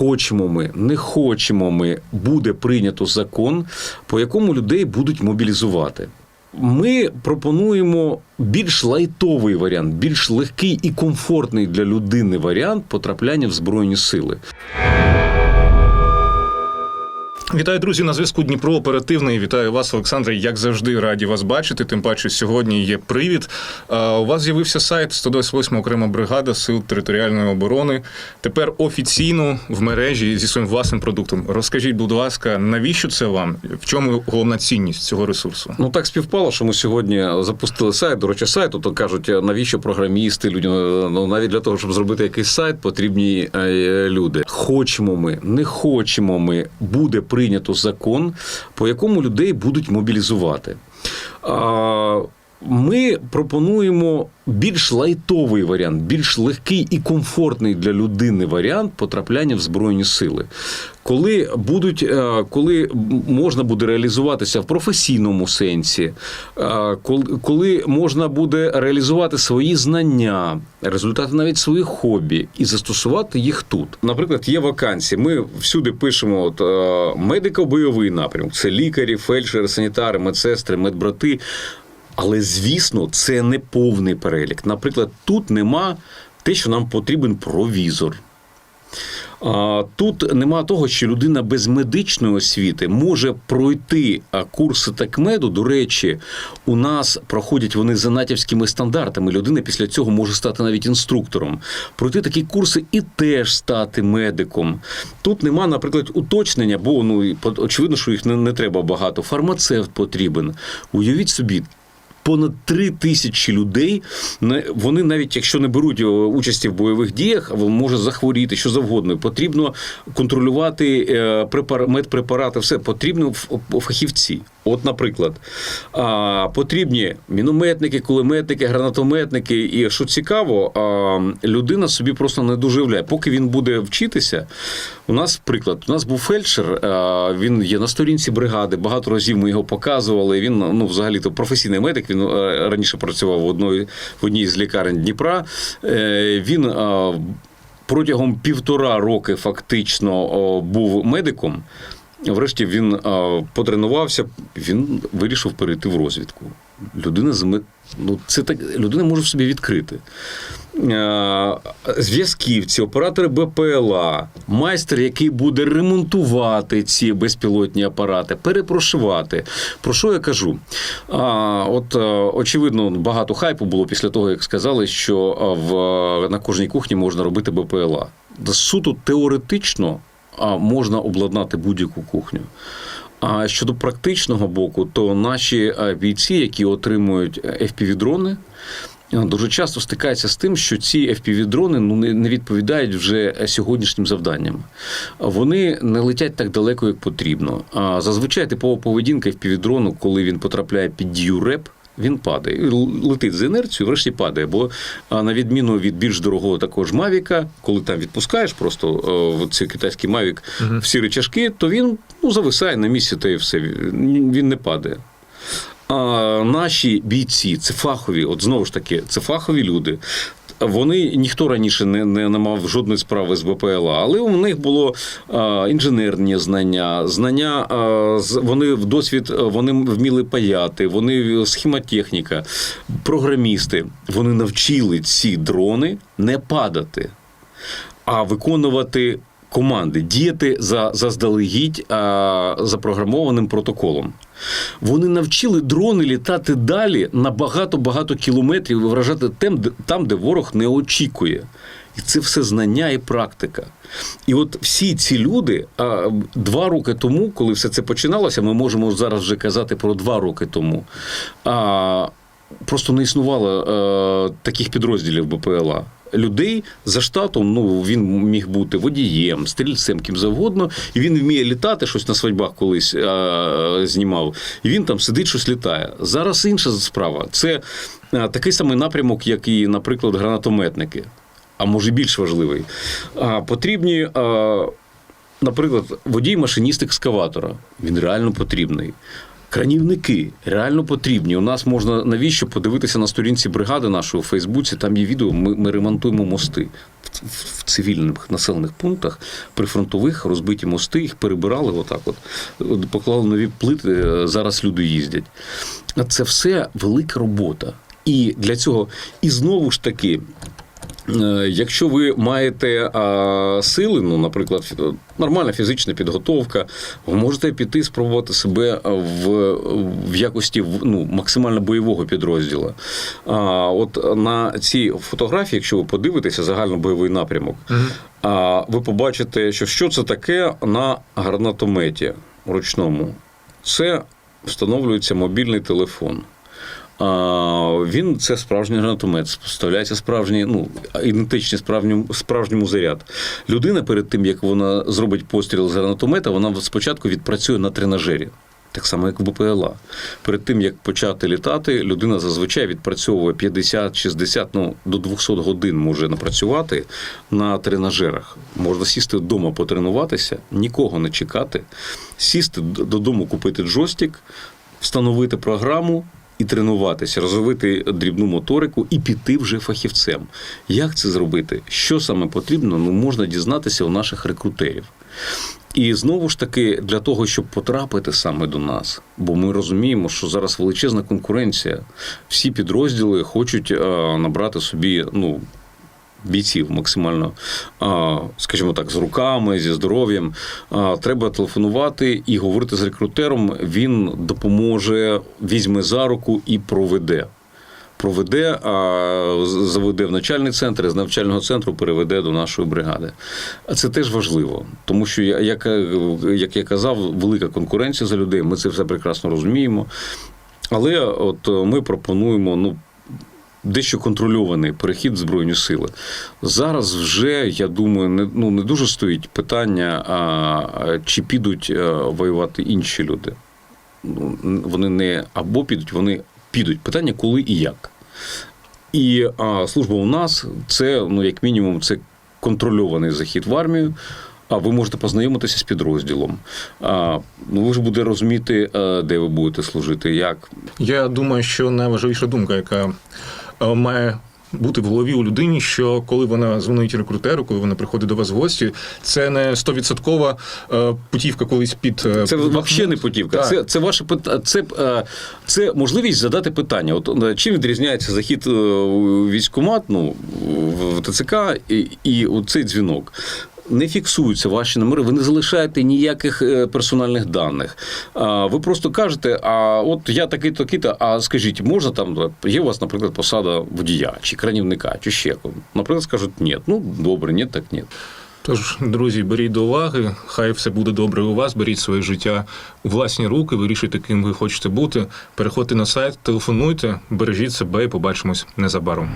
хочемо ми, не хочемо ми, буде прийнято закон, по якому людей будуть мобілізувати. Ми пропонуємо більш лайтовий варіант, більш легкий і комфортний для людини варіант потрапляння в збройні сили. Вітаю, друзі, на зв'язку Дніпро оперативний. Вітаю вас, Олександре. Як завжди, раді вас бачити. Тим паче, сьогодні є привід. У вас з'явився сайт 128 окрема бригада сил територіальної оборони. Тепер офіційно в мережі зі своїм власним продуктом. Розкажіть, будь ласка, навіщо це вам? В чому головна цінність цього ресурсу? Ну так співпало, що ми сьогодні запустили сайт. До речі, сайт, то кажуть, навіщо програмісти, люди ну навіть для того, щоб зробити якийсь сайт, потрібні е, люди. Хочемо ми, не хочемо ми, буде прийнято закон, по якому людей будуть мобілізувати. Ми пропонуємо більш лайтовий варіант, більш легкий і комфортний для людини варіант потрапляння в збройні сили. Коли будуть, е, коли можна буде реалізуватися в професійному сенсі, е, коли- коли можна буде реалізувати свої знання, результати навіть своїх хобі і застосувати їх тут. Наприклад, є вакансії. Ми всюди пишемо от, е, медико-бойовий напрямок. Це лікарі, фельдшери, санітари, медсестри, медбрати. Але звісно, це не повний перелік. Наприклад, тут нема те, що нам потрібен провізор. Тут нема того, що людина без медичної освіти може пройти курси такмеду. До речі, у нас проходять вони за натівськими стандартами. Людина після цього може стати навіть інструктором, пройти такі курси і теж стати медиком. Тут нема, наприклад, уточнення, бо ну очевидно, що їх не, не треба багато. Фармацевт потрібен. Уявіть собі, понад три тисячі людей. Вони навіть якщо не беруть е, участі в бойових діях, в- може захворіти що завгодно. Потрібно контролювати е, препар- медпрепарати, все потрібно ф- фахівці. От, наприклад, потрібні мінометники, кулеметники, гранатометники. І що цікаво, людина собі просто не дуже уявляє. Поки він буде вчитися, у нас приклад, у нас був фельдшер, він є на сторінці бригади. Багато разів ми його показували. Він ну, взагалі то професійний медик. Він е, раніше працював в одної в одній з лікарень Дніпра. Е, Він протягом півтора роки фактично був медиком. Врешті він а, потренувався, він вирішив перейти в розвідку. Людина з ну, це так, людина може в собі відкрити. Зв'язківці, оператори БПЛА, майстер, який буде ремонтувати ці безпілотні апарати, перепрошивати. Про що я кажу? А, от, е, очевидно, багато хайпу було після того, як сказали, що в, на кожній кухні можна робити БПЛА. Суто теоретично можна обладнати будь-яку кухню. А щодо практичного боку, то наші бійці, які отримують FPV-дрони, дуже часто стикаються з тим, що ці FPV-дрони ну, не відповідають вже сьогоднішнім завданням. Вони не летять так далеко, як потрібно. А зазвичай типова поведінка FPV-дрону, коли він потрапляє під дію РЕП, він падає, летить з інерцією, врешті падає. Бо на відміну від більш дорогого також Мавіка, коли там відпускаєш просто о, цей китайський Мавік в сірі чашки, то він ну, зависає на місці та і все. Він не падає. А наші бійці це фахові, от знову ж таки, це фахові люди. Вони ніхто раніше не, не, не мав жодної справи з БПЛА, але у них було а, інженерні знання, знання а, з- вони в досвід вони вміли паяти, вони схемотехніка, програмісти. Вони навчили ці дрони не падати, а виконувати команди, діяти за заздалегідь а, запрограмованим протоколом. Вони навчили дрони літати далі на багато-багато кілометрів і вражати там, де ворог не очікує. І це все знання і практика. І от всі ці люди а, два роки тому, коли все це починалося, ми можемо зараз вже казати про два роки тому. А, просто не існувало е, таких підрозділів БПЛА. Людей за штатом, ну він міг бути водієм, стрільцем, ким завгодно, і він вміє літати, щось на свадьбах колись е, знімав. І він там сидить, щось літає. Зараз інша справа. Це е, такий самий напрямок, як і, наприклад, гранатометники, а може більш важливий. А, потрібні. е, Наприклад, водій машиніст екскаватора. Він реально потрібний. Кранівники реально потрібні. У нас можна навіщо подивитися на сторінці бригади нашої у Фейсбуці. Там є відео. Ми, ми ремонтуємо мости. в, цивільних населених пунктах, прифронтових розбиті мости, їх перебирали отак. От, поклали нові плити. е, Зараз люди їздять. Це все велика робота. І для цього, і знову ж таки, Якщо ви маєте а, сили, ну, наприклад, нормальна фізична підготовка, ви можете піти спробувати себе в, в якості ну, максимально бойового підрозділу. А, от на цій фотографії, якщо ви подивитеся, загальнобойовий напрямок, а, ви побачите, що що це таке на гранатометі ручному. Це встановлюється мобільний телефон. Він це справжній гранатомет, вставляється справжній, ну, ідентичний справжньому, справжньому заряд. Людина перед тим, як вона зробить постріл з гранатомета, вона спочатку відпрацює на тренажері. Так само, як в БПЛА. Перед тим, як почати літати, людина зазвичай відпрацьовує 50-60, ну, до 200 годин може напрацювати на тренажерах. Можна сісти вдома, потренуватися, нікого не чекати, сісти додому, купити джойстик, встановити програму і тренуватися, розвивати дрібну моторику і піти вже фахівцем. Як це зробити? Що саме потрібно? Ну, можна дізнатися у наших рекрутерів. І знову ж таки, для того, щоб потрапити саме до нас, бо ми розуміємо, що зараз величезна конкуренція. Всі підрозділи хочуть е, набрати собі ну, бійців максимально, скажімо так, з руками, зі здоров'ям. Треба телефонувати і говорити з рекрутером. Він допоможе, візьме за руку і проведе. Проведе, а заведе в навчальний центр, і з навчального центру переведе до нашої бригади. А це теж важливо, тому що як, як я казав, велика конкуренція за людей. Ми це все прекрасно розуміємо. Але от ми пропонуємо ну, дещо контрольований перехід в Збройні сили. Зараз вже, я думаю, не, ну, не дуже стоїть питання, а, чи підуть е, воювати інші люди. Ну, Вони не або підуть, вони підуть. Питання, коли і як. І а, служба у нас це, ну, як мінімум, це контрольований захід в армію. А ви можете познайомитися з підрозділом. А, ну, ви ж будете розуміти, е, де ви будете служити, як. Я думаю, що найважливіша думка, яка має бути в голові у людині, що коли вона дзвонить рекрутеру, коли вона приходить до вас в гості, це не стовідсоткова е, путівка колись під е, Це взагалі не путівка. Так. Це, це ваше це, е, це можливість задати питання. От е, чим відрізняється захід е, у військкомат, ну в ТЦК і, і цей дзвінок. Не фіксуються ваші номери, ви не залишаєте ніяких е, персональних даних. Ви просто кажете, а от я такий то такий-то, а скажіть, можна там, є у вас, наприклад, посада водія чи кранівника, чи ще? Наприклад, скажуть, ні. Ну, добре, ні, так ні. Тож, друзі, беріть до уваги, хай все буде добре у вас, беріть своє життя у власні руки, вирішуйте, ким ви хочете бути. Переходьте на сайт, телефонуйте, бережіть себе і побачимось незабаром.